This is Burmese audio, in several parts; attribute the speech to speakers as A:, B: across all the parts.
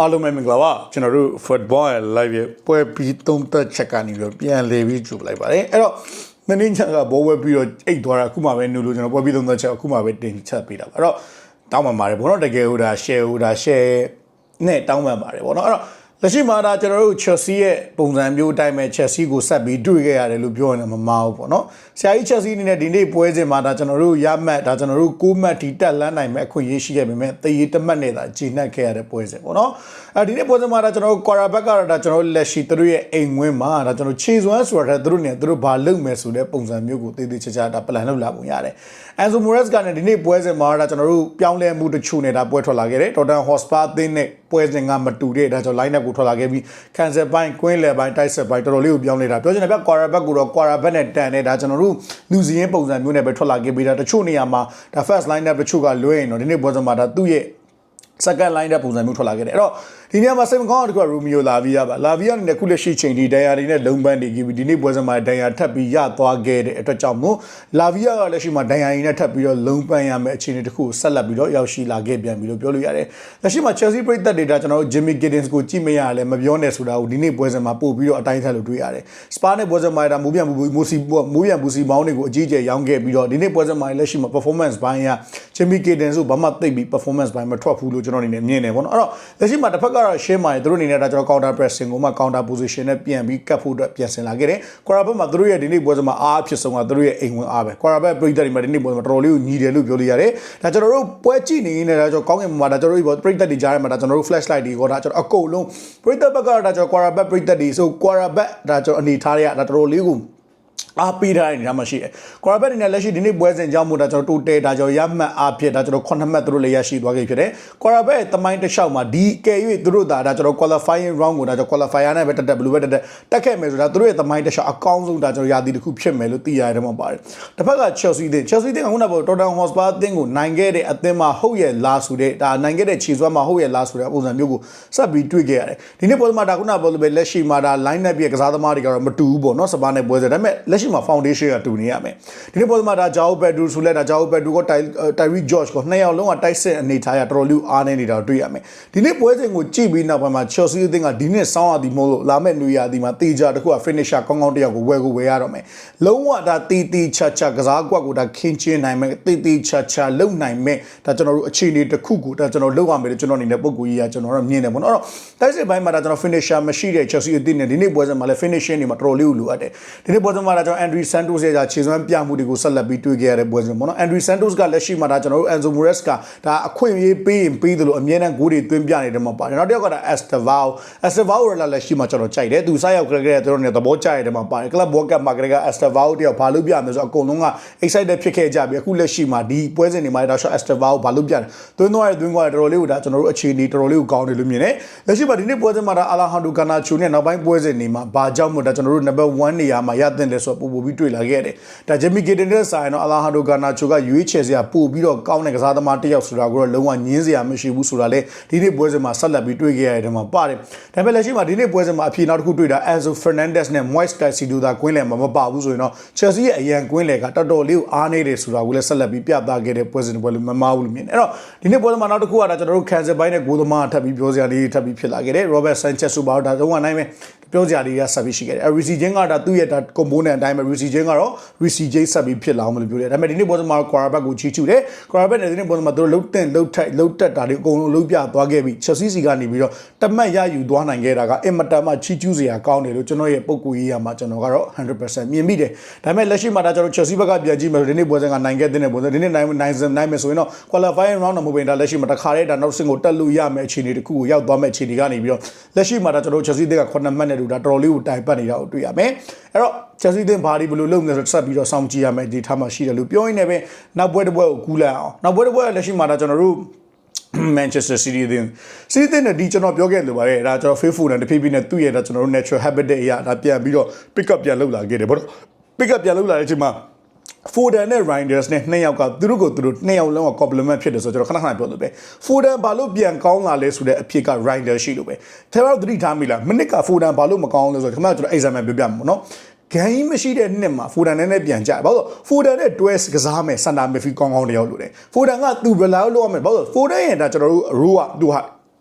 A: အားလုံးပဲမင်္ဂလာပါကျွန်တော်တို့ football ရဲ့ live ရဲ့ပွဲပြီးသုံးသက်ချက်ကနေပြီးတော့ပြန်လေပြီးကြိုလိုက်ပါတယ်အဲ့တော့မင်းညကဘောဝဲပြီးတော့အိတ်သွားတာအခုမှပဲနူလို့ကျွန်တော်ပွဲပြီးသုံးသက်ချက်အခုမှပဲတင်ချက်ပေးတာပါအဲ့တော့တောင်းပန်ပါတယ်ဘောနော်တကယ်ဟိုဒါ share ဟိုဒါ share နဲ့တောင်းပန်ပါတယ်ဘောနော်အဲ့တော့ လက်ရှိမှာဒါကျွန်တော်တို့ Chelsea ရဲ့ပုံစံမျိုးအတိုင်းပဲ Chelsea ကိုဆက်ပြီးတွေ့ခဲ့ရတယ်လို့ပြောရင်မမှားဘူးပေါ့နော်ဆရာကြီး Chelsea အနေနဲ့ဒီနေ့ပွဲစဉ်မှာဒါကျွန်တော်တို့ရမှတ်ဒါကျွန်တော်တို့6မှတ်ဒီတက်လန်းနိုင်မဲ့အခွင့်အရေးရှိခဲ့ပေမဲ့တရေတမှတ်နဲ့သာဂျင်းနှက်ခဲ့ရတဲ့ပွဲစဉ်ပေါ့နော်အဲဒီနေ့ပွဲစဉ်မှာဒါကျွန်တော်တို့ quarterback ကတော့ဒါကျွန်တော်တို့လက်ရှိသူတို့ရဲ့အိမ်ဝင်းမှာဒါကျွန်တော်ခြေစွမ်းဆိုတာသူတို့နေသူတို့ဘာလုပ်မယ်ဆိုတဲ့ပုံစံမျိုးကိုတည်တည်ချာချာဒါ plan လုပ်လာပုံရတယ် Enzo Morales ကလည်းဒီနေ့ပွဲစဉ်မှာဒါကျွန်တော်တို့ပြောင်းလဲမှုတချို့နဲ့ဒါပွဲထွက်လာခဲ့တယ် Tottenham Hotspur အသင်းနဲ့ပွဲစဉ်ကမတူတဲ့ဒါကြောင့် line up ကိုထွက်လာခဲ့ပြီး cancel ပိုင်း queen လေပိုင်း tight set ပိုင်းတော်တော်လေးကိုပြောင်းလဲတာပြောချင်တယ်ဗျ quarterback ကိုတော့ quarterback နဲ့တန်တယ်ဒါကျွန်တော်တို့လူစည်းရင်းပုံစံမျိုးနဲ့ပဲထွက်လာခဲ့ပြီးဒါတချို့နေရာမှာဒါ first line up တချို့ကလွဲရင်တော့ဒီနေ့ပွဲစဉ်မှာဒါသူ့ရဲ့ second line တဲ့ပုံစံမျိုးထွက်လာခဲ့တယ်အဲ့တော့ဒီနေရာမှာစိတ်မကောင်းတဲ့တစ်ခုကရူမီယိုလာဗီယာပါလာဗီယာအနေနဲ့ခုလက်ရှိချိန်ဒီဒန်ယာတွေနဲ့လုံပန်းနေပြီးဒီနေ့ပွဲစဉ်မှာဒန်ယာထပ်ပြီးရသွားခဲ့တဲ့အတွက်ကြောင့်မို့လာဗီယာကလက်ရှိမှာဒန်ယာတွေနဲ့ထပ်ပြီးတော့လုံပန်းရမယ့်အခြေအနေတစ်ခုကိုဆက်လက်ပြီးတော့ရောက်ရှိလာခဲ့ပြန်ပြီလို့ပြောလို့ရတယ်လက်ရှိမှာ Chelsea ပရိသတ်တွေဒါကျွန်တော်တို့ Jimmy Giddens ကိုကြည့်မရလဲမပြောနဲ့ဆိုတာကိုဒီနေ့ပွဲစဉ်မှာပို့ပြီးတော့အတိုင်းထက်လို့တွေ့ရတယ်စပါနဲ့ပွဲစဉ်မှာဒါမိုးပြန်မိုးစီမိုးပြန်ဘူးစီမောင်းတွေကိုအကြီးအကျယ်ရောင်းခဲ့ပြီးတော့ဒီနေ့ပွဲစဉ်မှာလက်ရှိမှာ performance ဘိုင်းက Jimmy Giddens ကိုဘာမှသိပ်ပြီး performance ဘိုင်းမထွက်ဘူးလို့ကျွန်တော်အနေနဲ့မြင်တယ်ပေါ့နော်အဲ့တော့လက်ရှိမှာတစ်ဖက်ကတော့ share မှာသူတို့အနေနဲ့ဒါကျွန်တော် counter pressing ကိုမှ counter position နဲ့ပြန်ပြီးကတ်ဖို့အတွက်ပြန်ဆင်လာခဲ့တယ်။ Quarterback မှာသူတို့ရဲ့ဒီနေ့ပွဲစဉ်မှာအားအဖြစ်ဆုံးကသူတို့ရဲ့အိမ်ဝင်အားပဲ။ Quarterback ပြည်သက်တွေမှာဒီနေ့ပွဲမှာတော်တော်လေးကိုညီတယ်လို့ပြောလို့ရတယ်။ဒါကျွန်တော်တို့ပွဲကြည့်နေရင်လည်းဒါကျွန်တော်ကောင်းကင်မှာဒါကျွန်တော်တို့ပြည်သက်တွေကြားထဲမှာဒါကျွန်တော်တို့ flashlight တွေကိုဒါကျွန်တော်အကုန်လုံးပြည်သက်ဘက်ကတော့ဒါကျွန်တော် Quarterback ပြည်သက်တွေဆို Quarterback ဒါကျွန်တော်အနေထားတွေကဒါတော်တော်လေးကို အားပေးထားတဲ့နေရာမှာရှိတယ်။ quarterback အနေနဲ့လက်ရှိဒီနေ့ပွဲစဉ်ကြောင့်မို့ဒါကျွန်တော်တိုတယ်ဒါကျွန်တော်ရမှတ်အားဖြင့်ဒါကျွန်တော်9မှတ်သူတို့လည်းရရှိသွားခဲ့ဖြစ်တယ်။ quarterback ရဲ့တမိုင်းတစ်လျှောက်မှာဒီကယ်၍သူတို့ဒါဒါကျွန်တော် qualifying round ကိုဒါကျွန်တော် qualifier နဲ့ပဲတက်တက်ဘယ်လိုပဲတက်တက်တက်ခဲ့မယ်ဆိုတာသူတို့ရဲ့တမိုင်းတစ်လျှောက်အကောင်းဆုံးဒါကျွန်တော်ရာသီတစ်ခုဖြစ်မယ်လို့သိရတယ်မှာပါတယ်။တစ်ဖက်က Chelsea တင် Chelsea တင်ကခုနကပြော Tottenham Hotspur အသင်းကိုနိုင်ခဲ့တဲ့အသင်းမှာဟုတ်ရဲ့လားဆိုတဲ့ဒါနိုင်ခဲ့တဲ့ခြေစွမ်းမှာဟုတ်ရဲ့လားဆိုတဲ့ပုံစံမျိုးကိုစပ်ပြီးတွေ့ခဲ့ရတယ်။ဒီနေ့ပွဲမှာဒါခုနကပြောလို့ပဲလက်ရှိမှာဒါ line up ရဲ့ကစားသမားတွေကတော့မတူဘူးပေါ့နော်စပါးနဲ့ပွဲစဉ်ဒါပေမဲ့လက်ရှိမှာ foundation ကတူနေရမယ်ဒီနေ့ပွဲမှာဒါဂျာအိုပက်ဒူဆိုလဲဒါဂျာအိုပက်ဒူကတိုင်တိုင်ရီဂျော့ချ်ကိုနှစ်ယောက်လုံးကတိုက်စစ်အနေထားရတော်တော်လေးအားနေနေတာတွေ့ရမယ်ဒီနေ့ပွဲစဉ်ကိုကြည့်ပြီးနောက်ပိုင်းမှာ Chelsea အသင်းကဒီနေ့စောင်းရသည်မဟုတ်လို့လာမဲ့နွေရာသီမှာတေချာတခုက finisher ကောင်းကောင်းတယောက်ကိုဝယ်ကိုဝယ်ရတော့မယ်လုံးဝဒါတီတီချာချာကစားကွက်ကိုဒါခင်းချင်းနိုင်မယ်တီတီချာချာလုံနိုင်မယ်ဒါကျွန်တော်တို့အခြေအနေတစ်ခုကိုဒါကျွန်တော်လုပ်ရမယ်လို့ကျွန်တော်အနေနဲ့ပုံကူကြီးကကျွန်တော်တို့မြင်တယ်ပေါ့နော်အဲ့တော့တိုက်စစ်ပိုင်းမှာဒါကျွန်တော် finisher မရှိတဲ့ Chelsea အသင်းနဲ့ဒီနေ့ပွဲစဉ်မှာလည်း finishing တွေမှာတော်တော်လေးကိုလိုအပ်တယ်ဒီနေ့ပွဲစဉ်မှာဒါကျွန်တော် Andrew Santos ရဲ့ခြေစွမ်းပြမှုတွေကိုဆက်လက်ပြီးတွေ့ခဲ့ရတဲ့ပွဲစဉ်ပေါ့နော် Andrew Santos ကလက်ရှိမှာဒါကျွန်တော်တို့ Enzo Morales ကဒါအခွင့်အရေးပေးရင်ပေးတယ်လို့အမြဲတမ်းဂိုးတွေသွင်းပြနေတယ်မှာပါတယ်နောက်တစ်ယောက်ကဒါ Estevao Estevao ရလာလက်ရှိမှာကျွန်တော်ကြိုက်တယ်သူစားရောက်ကြတဲ့သူတို့နဲ့သဘောကျရတယ်မှာပါတယ် Club World Cup မှာကလေးက Estevao တယောက်ဘာလို့ပြမယ်ဆိုတော့အကုန်လုံးက excited ဖြစ်ခဲ့ကြပြီအခုလက်ရှိမှာဒီပွဲစဉ်တွေမှာဒါ shot Estevao ဘာလို့ပြတယ်သွင်းသွားတဲ့သွင်းသွားတဲ့တော်တော်လေးကိုဒါကျွန်တော်တို့အခြေအနေတော်တော်လေးကိုကောင်းတယ်လို့မြင်တယ်လက်ရှိမှာဒီနေ့ပွဲစဉ်မှာဒါ Alejandro Garnacho နဲ့နောက်ပိုင်းပွဲစဉ်တွေမှာဘာကြောင့်မို့ဒါကျွန်တော်တို့ number 1နေရာမှာရတဲ့တယ်ဆိုတော့ပို့ပို့ပြီးတွေ့လာခဲ့တယ်ဒါ Jimmy Giddens နဲ့ဆိုင်တော့ Alejandro Garnacho ကရွေးချယ်စရာပို့ပြီးတော့ကောင်းတဲ့ကစားသမားတစ်ယောက်ဆိုတာကိုတော့လုံးဝညင်းစရာမရှိဘူးဆိုတာလေဒီနေ့ပွဲစဉ်မှာဆက်လက်ပြီးတွေ့ခဲ့ရတဲ့မှာပါတယ်ဒါပေမဲ့လက်ရှိမှာဒီနေ့ပွဲစဉ်မှာအဖြေနောက်တစ်ခုတွေ့တာ Enzo Fernandez နဲ့ Moise Caicedo သာကွင်းလယ်မှာမပါဘူးဆိုရင်တော့ Chelsea ရဲ့အရန်ကွင်းလယ်ကတော်တော်လေးကိုအားနေတယ်ဆိုတာကိုလည်းဆက်လက်ပြီးပြသခဲ့တဲ့ပွဲစဉ်ပွဲလို့မမှားဘူးလို့မြင်တယ်အဲ့တော့ဒီနေ့ပွဲစဉ်မှာနောက်တစ်ခုကဒါကျွန်တော်တို့ cancel ပိုင်းနဲ့ဂိုးသမားထပ်ပြီးပြောစရာလေးထပ်ပြီးဖြစ်လာခဲ့တယ် Robert Sanchez ဆိုပါတော့ဒါတော့အနိုင်ပဲပြောစရာလေးကဆက်ပြီးရှိခဲ့တယ်။ Risi Jane ကဒါသူ့ရဲ့ဒါ component အတိုင်းပဲ Risi Jane ကတော့ Risi Jane ဆက်ပြီးဖြစ်လာအောင်မလို့ပြောတယ်။ဒါပေမဲ့ဒီနေ့ပွဲစဉ်မှာ quarterback ကိုချီးချူတယ်။ quarterback နဲ့ဒီနေ့ပွဲစဉ်မှာသူတို့လှုပ်တင်လှုပ်ထိုက်လှုပ်တက်တာတွေအကုန်လုံးလှုပ်ပြသွားခဲ့ပြီး Chelsea စီကနေပြီးတော့တမတ်ရယူသွားနိုင်ခဲ့တာကအင်မတန်မှချီးကျူးစရာကောင်းတယ်လို့ကျွန်တော်ရဲ့ပုံကူရေးရမှာကျွန်တော်ကတော့100%မြင်မိတယ်။ဒါပေမဲ့လက်ရှိမှာဒါကျွန်တော် Chelsea ဘက်ကပြန်ကြည့်မယ်ဆိုဒီနေ့ပွဲစဉ်ကနိုင်ခဲ့တဲ့ပွဲစဉ်ဒီနေ့နိုင်နိုင်နိုင်မယ်ဆိုရင်တော့ qualifying round မှာမဟုတ်ဘဲဒါလက်ရှိမှာတခါတည်းဒါနောက်ဆင့်ကိုတက်လို့ရမယ်အခြေအနေတစ်ခုကိုရောက်သွားမယ်အခြေအနေကနေပြီးတော့လက်ရှိမှာဒါကျွန်တော် Chelsea တွေက9မှတ်နဲ့တူဒါတော်တော်လေးကိုတိုင်ပတ်နေတာကိုတွေ့ရမယ်အဲ့တော့ Chelsea တင်ဘာဒီဘယ်လိုလုပ်နေလဲဆိုဆက်ပြီးတော့စောင့်ကြည့်ရမယ်ဒီထားမှာရှိတယ်လို့ပြောရင်းနဲ့ပဲနောက်ပွဲတစ်ပွဲကိုကူးလိုက်အောင်နောက်ပွဲတစ်ပွဲကလက်ရှိမှာဒါကျွန်တော်တို့ Manchester City အသင်း City အသင်းနဲ့ဒီကျွန်တော်ပြောခဲ့လို့ပါတယ်ဒါကျွန်တော် faithful နဲ့တဖြည်းဖြည်းနဲ့သူ့ရဲ့ဒါကျွန်တော်တို့ natural habitat အရာဒါပြန်ပြီးတော့ pick up ပြန်လုပ်လာခဲ့တယ်ပေါ့နော် pick up ပြန်လုပ်လာတဲ့အချိန်မှာ Foden နဲ့ Reinders နဲ့နှစ်ယောက်ကသူတို့ကိုသူတို့နှစ်ယောက်လုံးက compliment ဖြစ်တယ်ဆိုတော့ကျွန်တော်ခဏခဏပြောလို့ပဲ Foden ဘာလို့ပြန်ကောင်းလာလဲဆိုတဲ့အဖြစ်က Reinders ရှိလို့ပဲထဲမှာသတိထားမိလားမိနစ်က Foden ဘာလို့မကောင်းလဲဆိုတော့ခင်ဗျားကျွန်တော် example ပြောပြမှာပေါ့နော် ဂိမ်းမရှိတဲ့နှစ်မှာဖိုဒန်နဲ့နဲ့ပြန်ကြဘာလို့ဖိုဒန်နဲ့တွဲကစားမယ်စန်တာမီဖီကောင်းကောင်းတယောက်လို့တယ်ဖိုဒန်ကသူ rely လုပ်ရမယ်ဘာလို့ဖိုဒန်ရဲ့ဒါကျွန်တော်တို့ rule ကသူဟာ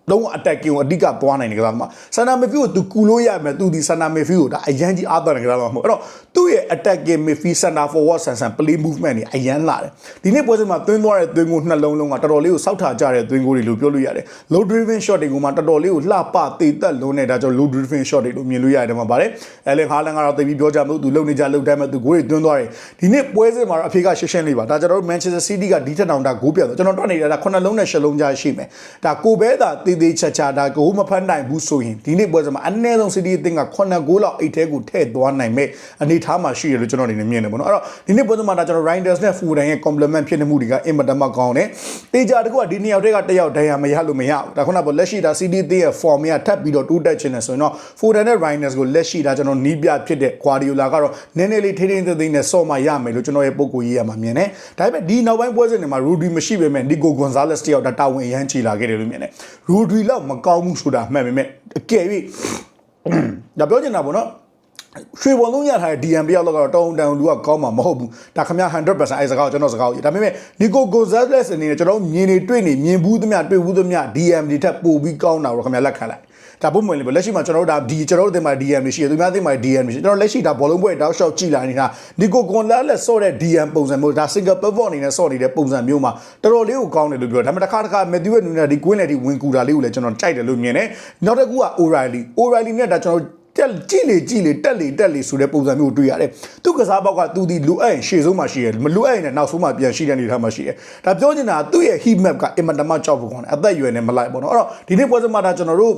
A: လုံးဝ attack ကိုအဓိကသွားနိုင်တယ်ကစားသမားဆန်နာမီဖီကိုသူကူလို့ရမယ်သူဒီဆန်နာမီဖီကိုဒါအရန်ကြီးအားသွန်တယ်ကစားသမားမဟုတ်အဲ့တော့သူ့ရဲ့ attack game midfield center forward ဆန်ဆန် play movement တွေအရန်လာတယ်ဒီနေ့ပွဲစဉ်မှာသွင်းသွားတဲ့သွင်းကိုနှလုံးလုံးကတော်တော်လေးကိုစောက်ထာကြတဲ့သွင်းကိုတွေလို့ပြောလို့ရတယ် low driven shot တွေကမှတော်တော်လေးကိုလှပတေသက်လုံးနေတာကြောင့် low driven shot တွေလို့မြင်လို့ရတယ်မှာပါတယ်အဲလင်ဟာလန်ကတော့တည်ပြီးပြောကြမှုသူလုံနေကြလုံတိုင်းမဲ့သူဂိုးတွေသွင်းသွားတယ်ဒီနေ့ပွဲစဉ်မှာတော့အဖေကရှင်းရှင်းလေးပါဒါကျွန်တော်တို့ Manchester City ကဒီထက်တောင်ဒါဂိုးပြတ်တော့ကျွန်တော်တွက်နေတာဒါခုနှလုံးနဲ့ရှစ်လုံးကြားရှိမယ်ဒါကိုပဲသာတေးသေးချာချာဒါဂိုးမဖတ်နိုင်ဘူးဆိုရင်ဒီနေ့ပွဲစဉ်မှာအနည်းဆုံး City အသင်းကခုနှစ်ဂိုးလောက်အိတ်ထဲကိုထည့်သွားနိုင်မဲ့အနေထားမှာရှိရလို့ကျွန်တော်အနေနဲ့မြင်တယ်ပေါ့နော်အဲ့တော့ဒီနေ့ပွဲစဉ်မှာဒါကျွန်တော် Reinders နဲ့ Foden ရဲ့ complement ဖြစ်နေမှုတွေကအင်မတန်မှကောင်းတယ်တေးကြတကူကဒီနှစ်ယောက်တည်းကတစ်ယောက်ဒဏ်ရာမရလို့မရဘူးဒါခုနကလက်ရှိဒါ City အသင်းရဲ့ form ကထပ်ပြီးတော့တိုးတက်ခြင်းနဲ့ဆိုရင်တော့ Foden နဲ့ Reinders ကိုလက်ရှိဒါကျွန်တော်နီးပြဖြစ်တဲ့ Guardiola ကတော့နည်းနည်းလေးထိထိသိသိနဲ့စော့မှရမယ်လို့ကျွန်တော်ရဲ့ပုံကိုရေးရမှာမြင်တယ်ဒါပေမဲ့ဒီနောက်ပိုင်းပွဲစဉ်တွေမှာ Rudy မရှိပေမဲ့ Nico Gonzalez တယောက်ဒါတာဝန်အရန်ချီလာခဲ့တယ်လို့မြင်တယ် Rudy လောက်မကောင်းဘူးဆိုတာမှန်ပေမဲ့အကယ်၍ဒါပြောချင်တာပေါ့နော်ရွှေဘုံလုံးရထားတဲ့ DM တယောက်လောက်ကတော့တောင်းတန်လူကကောင်းမှာမဟုတ်ဘူးဒါခမ100%အဲစကားကိုကျွန်တော်စကားကိုဒါပေမဲ့ Nico Gonzalez အနေနဲ့ကျွန်တော်မြင်နေတွေ့နေမြင်ဘူးသမျှတွေ့ဘူးသမျှ DM တွေထပ်ပို့ပြီးကောင်းတာတော့ခမလက်ခံလိုက် ဒါပုံမှန်လေးပဲလက်ရှိမှာကျွန်တော်တို့ဒါဒီကျွန်တော်တို့တင်မှာ DM တွေရှိတယ်သူများတင်မှာ DM တွေရှိတယ်ကျွန်တော်လက်ရှိဒါဘောလုံးပွဲတောက်လျှောက်ကြည့်လာနေတာ Nico Gonzalez ဆော့တဲ့ DM ပုံစံမျိုးဒါ single pivot အနေနဲ့ဆော့နေတဲ့ပုံစံမျိုးမှာတော်တော်လေးကိုကောင်းတယ်လို့ပြောတယ်ဒါပေမဲ့တစ်ခါတစ်ခါ Matthew ရဲ့နူနာဒီကွင်းလေဒီဝင်ကူတာလေးကိုလည်းကျွန်တော်ကြိုက်တယ်လို့မြင်တယ်နောက်တစ်ခုက O'Reilly O'Reilly နဲ့ဒါကျွန်တော်တက်ကြည့်လေကြည့်လေတက်လေတက်လေဆိုတဲ့ပုံစံမျိုးကိုတွေ့ရတယ်။သူကစားပေါက်ကသူဒီလူအဲ့ရင်ရှေ့ဆုံးမှာရှိရမလူအဲ့ရင်လည်းနောက်ဆုံးမှာပြန်ရှိတဲ့အနေထားမှာရှိရ။ဒါပြောချင်တာသူ့ရဲ့ heat map ကအင်မတန်မှကြောက်ဖို့ကောင်းတယ်။အသက်အရွယ်နဲ့မလိုက်ပေါ့နော်။အဲ့တော့ဒီနေ့ပွဲစမှာဒါကျွန်တော်တို့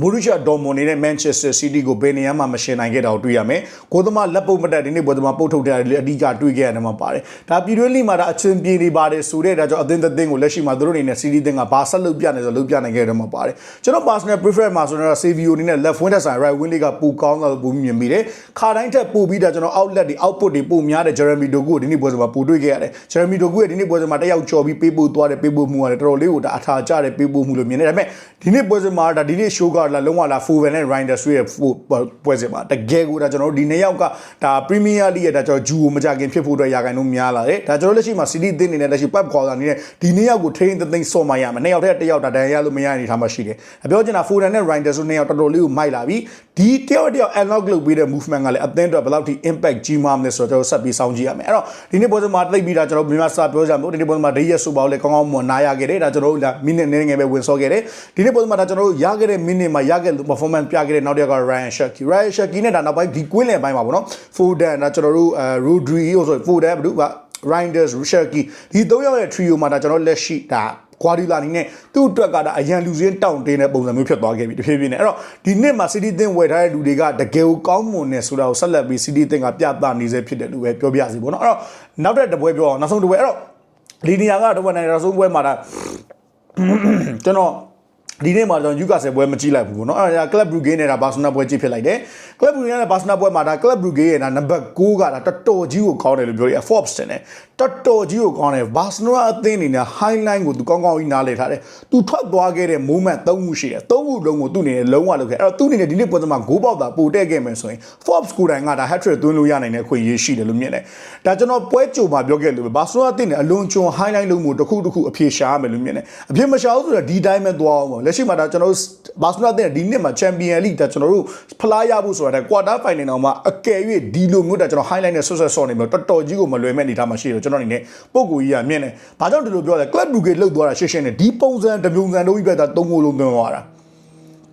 A: ဘူရူရှာဒေါ်မွန်နေတဲ့ Manchester City ကိုဘယ်နေရာမှမရှင်နိုင်ခဲ့တာကိုတွေ့ရမယ်။ကိုသမားလက်ပုတ်မတက်ဒီနေ့ပွဲသမားပုတ်ထုတ်တဲ့အဓိကတွေ့ခဲ့ရတယ်မှာပါတယ်။ဒါပြည်တွင်းလိမှာဒါအချင်းပြေနေပါတယ်ဆိုတဲ့ဒါကြောင့်အသင်းသက်သင်းကိုလက်ရှိမှာသူတို့အနေနဲ့ City သင်းကဘာဆက်လုပ်ပြနေဆိုလုပ်ပြနိုင်ခဲ့တယ်မှာပါတယ်။ကျွန်တော် personal preference မှာဆိုတော့ Savio အနေနဲ့ left wing တက်ဆိုင် right wing လေးကပူကောင်းတာလို့ပုံမြင်မိတယ်။ခါတိုင်းထက်ပိုပြီးဒါကျွန်တော် outlet တွေ output တွေပိုများတဲ့ Jeremy Doku ကိုဒီနေ့ပွဲစမှာပိုတွေ့ခဲ့ရတယ်။ Jeremy Doku ရဲ့ဒီနေ့ပွဲစမှာတက်ရောက်ကြော်ပြီးပေးပို့သွားတယ်ပေးပို့မှုရတယ်တော်တော်လေးကိုဒါအထာကျတဲ့ပေးပို့မှုလို့မြင်တယ်။ဒါပေမဲ့ဒီနေ့ပွဲစမှာဒါဒီနေ့ show ကလာလုံးဝလာ Foven နဲ့ Reinders ရဲ့ပွဲစမှာတကယ်ကိုဒါကျွန်တော်တို့ဒီနေ့ရောက်ကဒါ Premier League ရဲ့ဒါကျွန်တော်ဂျူကိုမကြခင်ဖြစ်ဖို့အတွက်ရာဂိုင်နှုန်းများလာတယ်။ဒါကျွန်တော်လက်ရှိမှာ City အသင်းအနေနဲ့လက်ရှိ Pep Guardiola အနေနဲ့ဒီနေ့ရောက်ကိုထိန်းသိမ်းသိမ်းစော့မှရမယ်။နှစ်ယောက်တည်းတစ်ယောက်ဒါဒဏ်ရာရလို့မရတဲ့အနေထားမှာရှိတယ်။ပြောချင်တာ Foden နဲ့ Reinders တို့နှစ်ယောက်တော်တော်လေးကိုမိုက်လာပြီ။ဒီတယောက်တယောက် unlock လုပ်ပေးတဲ့ movement ကလည်းအသင်းအတွက်ဘယ်လောက်ထိ impact ကြီးမားမလဲဆိုတော့ကျွန်တော်ဆက်ပြီးစောင့်ကြည့်ရမယ်။အဲ့တော့ဒီနေ့ပွဲစမှာတိတ်ပြီးတာကျွန်တော်မြန်မာစာပြောကြမို့ဒီနေ့ပွဲစမှာ Day ဆိုပါဦးလေကောင်းကောင်းမွန်နားရခဲ့တယ်။ဒါကျွန်တော်တို့မိနစ်နည်းငယ်ပဲဝင်စောခဲ့တယ်။ဒီနေ့ပွဲစမှာဒါကျွန်တော်တို့ရခဲ့တဲ့မိနစ်မှာရခဲ့ performance ပြခဲ့တဲ့နောက်တစ်ယောက်က Ryan Shaki Ryan Shaki နဲ့ဒါနောက်ပိုင်းဒီကွင်းလယ်ပိုင်းမှာပေါ့နော် Foden ဒါကျွန်တော်တို့အဲ Rodri ဆို Foden ဘယ်သူက Reinders Shaki ဒီ၃ယောက်ရဲ့ trio မှာဒါကျွန်တော်လက်ရှိဒါ ကွာဒီလာနီနဲ့သူ့အတွက်ကဒါအရန်လူစင်းတောင့်တင်းတဲ့ပုံစံမျိုးဖြစ်သွားခဲ့ပြီတဖြည်းဖြည်းနဲ့အဲ့တော့ဒီနှစ်မှာ City သင်းဝယ်ထားတဲ့လူတွေကတကယ်ကိုကောင်းမွန်နေဆိုတာကိုဆက်လက်ပြီး City သင်းကပြသနေစေဖြစ်တယ်လို့ပဲပြောပြစီပေါ့နော်အဲ့တော့နောက်တဲ့တပွဲပြောအောင်နောက်ဆုံးတပွဲအဲ့တော့ဒီနေရာကတော့နိုင်နောက်ဆုံးပွဲမှာဒါကျွန်တော်ဒီနေ့မှာကျွန်တော်ယူကာဆယ်ပွဲမကြည့်လိုက်ဘူးပေါ့နော်အဲ့ဒါ Club Brugge နဲ့ဒါဘာဆိုနာပွဲကြည့်ဖြစ်လိုက်တယ် Club Brugge နဲ့ဘာဆိုနာပွဲမှာဒါ Club Brugge ရဲ့ဒါနံပါတ်6ကဒါတော်တော်ကြီးကိုကောင်းတယ်လို့ပြောရတယ် Forbes တင်တယ်တော်တော်ကြီးကိုကောင်းတယ်ဘာစနိုအသင်းအနေနဲ့ highline ကိုသူကောင်းကောင်းကြီးနားလည်ထားတယ်သူထွက်သွားခဲ့တဲ့ moment 3ခုရှိတယ်3ခုလုံးကိုသူ့အနေနဲ့လုံးဝလုပ်ခဲ့အဲ့တော့သူ့အနေနဲ့ဒီနေ့ပွဲစမှာဂိုးပေါက်တာပိုတက်ခဲ့မယ်ဆိုရင် Forbes ကိုယ်တိုင်ကဒါ hat trick သွင်းလို့ရနိုင်တဲ့အခွင့်အရေးရှိတယ်လို့မြင်တယ်ဒါကျွန်တော်ပွဲကြိုမှာပြောခဲ့လို့ဘာစနိုအသင်းနဲ့အလွန်ကျွံ highline လုံးကိုတစ်ခုတစ်ခုအဖြေရှာရမယ်လို့မြင်တယ်အဖြေမရှာဘူးဆိုတော့ဒီတိုင်းပဲသွားအောင်ပေါ့လက်ရှိမှာဒါကျွန်တော်ဘာစနိုအသင်းဒီနှစ်မှာ Champion League ဒါကျွန်တော်တို့ဖလားရဖို့ဆိုတာ quarter final တော့မှအကယ်၍ဒီလိုမျိုးဒါကျွန်တော် highlight နဲ့ဆွတ်ဆွတ်ဆော့နေမျိုးတော်တော်ကြီးကိုမလွယ်မဲ့အနေထားမှာရှိတယ်ကျွန်တော်အနေနဲ့ပုံကိုကြီးကမြင်တယ်။ဘာကြောင့်ဒီလိုပြောလဲ Club Brugge လှုပ်သွားတာရှင်းရှင်းနဲ့ဒီပုံစံတပြုံစံတို့ကြီးပဲဒါသုံးကိုလုံးသွင်းသွားတာ။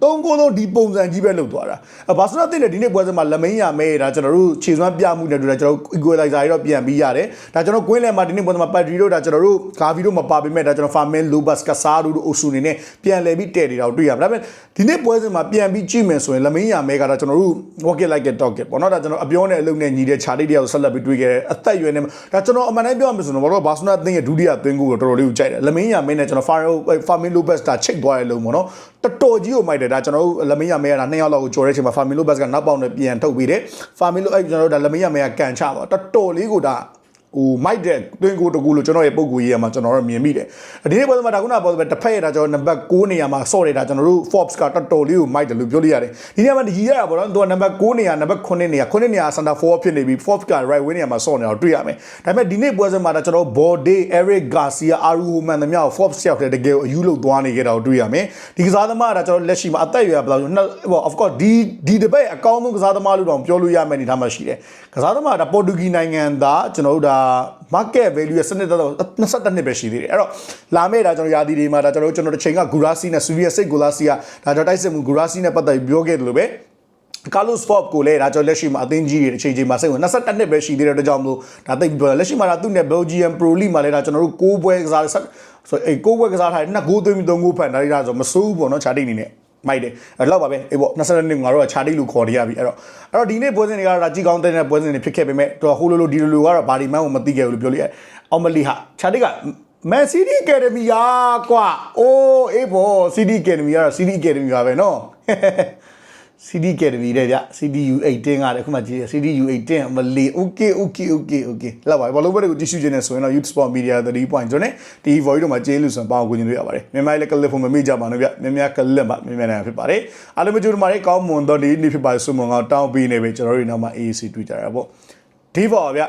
A: သုံးကိုလုံးဒီပုံစံကြီးပဲလှုပ်သွားတာ။ဘာစနာတင်တဲ့ဒီနေ့ပွဲစဉ်မှာလမိန်ရမဲဒါကျွန်တော်တို့ခြေစွမ်းပြမှုနဲ့တူတာကျွန်တော် equalizer တွေတော့ပြန်ပြီးရတယ်။ဒါကျွန်တော်ကွင်းလယ်မှာဒီနေ့ပွဲစဉ်မှာ Padri တို့ဒါကျွန်တော်တို့ဂါဗီတို့မပါပေမဲ့ဒါကျွန်တော် Famen Lobas Casado တို့ Osu နေနဲ့ပြန်လည်ပြီးတည်နေတာကိုတွေ့ရမှာ။ဒါပေမဲ့ဒီနေ့ပွဲစဉ်မှာပြန်ပြီးကြည့်မယ်ဆိုရင်လမိန်ရမဲကဒါကျွန်တော်တို့ walk it like a talk it ပေါ့နော်ဒါကျွန်တော်အပြောနဲ့အလုပ်နဲ့ညီတဲ့ခြာတိတယောက်ဆက်လက်ပြီးတွေ့ခဲ့တဲ့အသက်အရွယ်နဲ့ဒါကျွန်တော်အမှန်တမ်းပြောရမယ်ဆိုတော့ဘာလို့ဘာစနာတင်ရဲ့ဒုတိယသွင်းကိုတော်တော်လေးကိုကြိုက်တယ်လမိန်ရမဲနဲ့ကျွန်တော် Faro Famen Lobas ဒါချိတ်သွားတယ်လို့ပေါ့နော်တော်တော်ကြီးကိုမိုက်တယ်ဒါကျွန်တော်တို့လမိန်ရမဲကဒါနှစ်ယောက်လောက်ကိုကြော်တဲ့အချိန်မှာ Famen Lobas ကနောက်ပေါက်နဲ့ပြန်ထုတ်ပြီးတယ် Famen Lobas အဲ့ကျွန်တော်တို့ဒါလမိန်ရမဲကကန်ချပါတော်တော်လေးကိုဒါ ဟိုမိုက်တဲ့တွင်းကိုတကူလို့ကျွန်တော်ရဲ့ပုံကိုရေးရမှာကျွန်တော်တို့မြင်မိတယ်ဒီနေ့ပေါ်မှာဒါခုနပေါ်မှာတစ်ဖက်ရတာကျွန်တော်နံပါတ်6နေရာမှာဆော့နေတာကျွန်တော်တို့ Forbes ကတော်တော်လေးကိုမိုက်တယ်လို့ပြောလို့ရတယ်ဒီနေ့မှာဒီရတာပေါ့နော်သူကနံပါတ်6နေရာနံပါတ်9နေရာ9နေရာ center forward ဖြစ်နေပြီ Forbes က right wing နေရာမှာဆော့နေတာတွေ့ရမယ်ဒါပေမဲ့ဒီနေ့ပွဲစဉ်မှာဒါကျွန်တော် Bode Eric Garcia Aru မှန်သမျှ Forbes ရောက်တဲ့တကယ်ကိုအယူလို့သွားနေကြတာကိုတွေ့ရမယ်ဒီကစားသမားကဒါကျွန်တော်လက်ရှိမှာအသက်အရွယ်ဘယ်လောက်လဲဟို of course ဒီဒီတပတ်အကောင်းဆုံးကစားသမားလို့တော့ပြောလို့ရမယ်အနေထားမှာရှိတယ်ကစားသမားကဒါပေါ်တူဂီနိုင်ငံသားကျွန်တော်တို့ဒါ market value ရဲ့စနစ်တော့22နှစ်ပဲရှိသေးတယ်အဲ့တော့လာမယ့်ဒါကျွန်တော်ယာတီတွေမှာဒါကျွန်တော်တို့ကျွန်တော်တစ်ချိန်ကဂူရာစီနဲ့ဆူရီယာစိတ်ဂူလာစီကဒါတော့တိုက်စစ်မှုဂူရာစီနဲ့ပတ်သက်ပြီးပြောခဲ့တယ်လို့ပဲကာလိုစဖော့ကိုလည်းဒါကြောင့်လက်ရှိမှာအသင်းကြီးတွေအချိန်ချိန်မှာစိတ်ဝင်22နှစ်ပဲရှိသေးတဲ့အတွက်ကြောင့်မလို့ဒါသိပြီးပြောလက်ရှိမှာဒါသူ့နဲ့ Belgium Pro League မှာလည်းဒါကျွန်တော်တို့6ပွဲကစားဆိုအေး6ပွဲကစားထားတယ်နှစ်ဂိုးသွင်းပြီး3ဂိုးဖန်ဒါတွေဒါဆိုမစိုးဘူးပေါ့နော်ခြာတိတ်အနေနဲ့ မိုက်တယ်အဲ့လောက်ပါပဲအေးပေါ့22နှစ်ငါတို့ကခြာတိလို့ခေါ်နေရပြီအဲ့တော့အဲ့တော့ဒီနေ့ပွဲစဉ်တွေကတော့ဒါကြီးကောင်းတဲ့ပွဲစဉ်တွေဖြစ်ခဲ့ပေမဲ့တော်ဟိုလိုလိုဒီလိုလိုကတော့ဘာဒီမန်ကိုမသိခဲ့ဘူးလို့ပြောလိုက်အောင်မလီဟာခြာတိကမန်စီးတီအကယ်ဒမီရာကွာအိုးအေးပေါ့စီးတီအကယ်ဒမီကတော့စီးတီအကယ်ဒမီပါပဲနော် CD Academy တဲ့ဗျ CDU 18ကလည်းခုမှကြည့်ရ CDU 18မလီ okay okay okay okay လောက်ပါဘာလို့ဘယ်လိုကြည့်ရှုခြင်းနဲ့ဆိုရင်တော့ Youth Sport Media 3.0နဲ့ဒီ voice တို့မှာကျေးလူစွန်ပေါအောင်ကိုကျင်လို့ရပါတယ်မြန်မာလည်းကလစ်ဖို့မမေ့ကြပါနဲ့ဗျမြန်မာကလစ်မှာမြန်မာနိုင်ငံဖြစ်ပါတယ်အားလုံးမကြိုးတမားလေးကောင်းမွန်တော့ဒီနေ့ဖြစ်ပါဆုမွန်ကောင်းတောင်းပေးနေပဲကျွန်တော်တို့နောက်မှ AAC တွေ့ကြရပါပေါ့ဒီပေါ်ဗျ